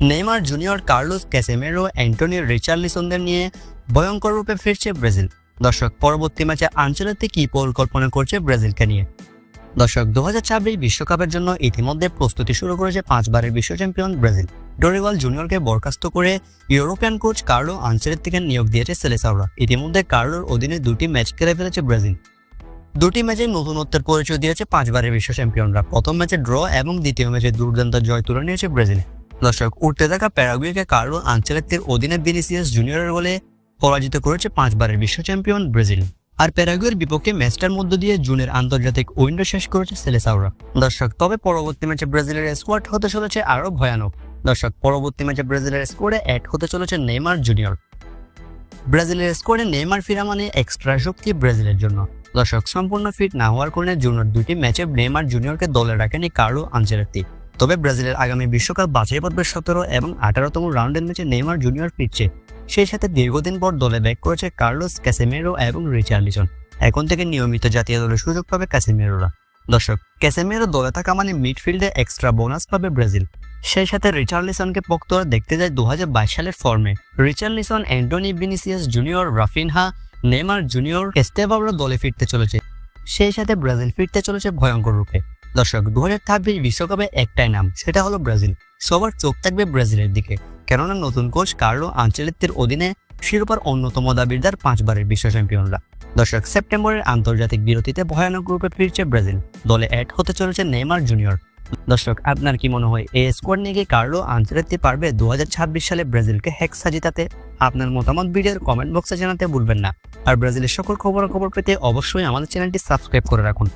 Neymar junior Carlos Casemiro Antony রিচার্লিসনদের নিয়ে ভয়ঙ্কর রূপে ফিরছে ব্রাজিল। দর্শক, পরবর্তী ম্যাচে আঞ্চলিকতে কি পরিকল্পনা করছে ব্রাজিলকে নিয়ে? দর্শক দু হাজার বিশ্বকাপের জন্য ইতিমধ্যে প্রস্তুতি শুরু করেছে পাঁচবারের বিশ্ব চ্যাম্পিয়ন ব্রাজিল। ডোরিওয়াল জুনিয়রকে বরখাস্ত করে ইউরোপিয়ান কোচ কার্লো আঞ্চলিক থেকে নিয়োগ দিয়েছে সেলেসাওরা। ইতিমধ্যে কার্লোর অধীনে দুটি ম্যাচ খেলে ফেলেছে ব্রাজিল। দুটি ম্যাচে নতুনত্বের পরিচয় দিয়েছে পাঁচবারের বিশ্ব চ্যাম্পিয়নরা। প্রথম ম্যাচে ড্র এবং দ্বিতীয় ম্যাচে দুর্দান্ত জয় তুলে নিয়েছে ব্রাজিল। দর্শক, উঠতে থাকা প্যারাগুয়েকে কার্লো আঞ্চলিকদের অধীনে ভিনিসিয়াস জুনিয়রের বলে পরাজিত করেছে পাঁচবারের বিশ্ব চ্যাম্পিয়ন ব্রাজিল। আর প্যারাগুয়ের বিপক্ষে ম্যাচটার মধ্য দিয়ে জুনের আন্তর্জাতিক উইন্ডো শেষ করেছে সেলেসাওরা। দর্শক, তবে পরবর্তী ম্যাচে ব্রাজিলের স্কোয়াড হতে চলেছে আরও ভয়ানক। দর্শক, পরবর্তী ম্যাচে ব্রাজিলের স্কোয়াডে অ্যাড হতে চলেছে নেইমার জুনিয়র। ব্রাজিলের স্কোয়াডে নেইমার ফিরা মানে এক্সট্রা শক্তি ব্রাজিলের জন্য। দর্শক, সম্পূর্ণ ফিট না হওয়ার কারণে জুনিয়র দুটি ম্যাচে নেইমার জুনিয়রকে দলে রাখেনি কার্লো আঞ্চেলত্তি তবে ব্রাজিলের আগামী বিশ্বকাপ বাছাই পর্বের সতেরো এবং আঠারোতম রাউন্ডের ম্যাচে নেইমার জুনিয়র ফিরছে। সেই সাথে দীর্ঘদিন পর দলে ব্যাক করেছে কার্লোস ক্যাসেমেরো এবং রিচার্লিসন। এখন থেকে নিয়মিত জাতীয় দলের সুযোগ পাবে ক্যাসেমেরোরা। দর্শক, ক্যাসেমেরো দলে থাকা মানে মিডফিল্ডে এক্সট্রা বোনাস পাবে ব্রাজিল। সেই সাথে রিচার্লিসনকে পোক্তরা দেখতে যায় দু হাজার বাইশ সালের ফর্মে। Richarlison, Antony Vinicius junior, Raphinha Neymar junior এস্তেবাবরা দলে ফিরতে চলেছে। সেই সাথে ব্রাজিল ফিরতে চলেছে ভয়ঙ্কর রূপে। দর্শক দু হাজার ছাব্বিশ বিশ্বকাপে একটাই নাম, সেটা হলো ব্রাজিল। সবার চোখ থাকবে ব্রাজিলের দিকে, কেননা নতুন কোচ কার্লো আঞ্চলিকদের অধীনে শিরোপার অন্যতম দাবিদার পাঁচবারের বিশ্ব চ্যাম্পিয়নরা। দর্শক, সেপ্টেম্বরের আন্তর্জাতিক বিরতিতে ভয়ানক রূপে ফিরছে ব্রাজিল। দলে অ্যাড হতে চলেছে নেইমার জুনিয়র। দর্শক, আপনার কি মনে হয়, এই স্কোয়াড নিয়ে কি কার্লো আঞ্চলিকতে পারবে দুহাজার ছাব্বিশ সালে ব্রাজিলকে হেক্সা জিতাতে? আপনার মতামত ভিডিওর কমেন্ট বক্সে জানাতে ভুলবেন না। আর ব্রাজিলের সকল খবরাখবর পেতে অবশ্যই আমাদের চ্যানেলটি সাবস্ক্রাইব করে রাখুন।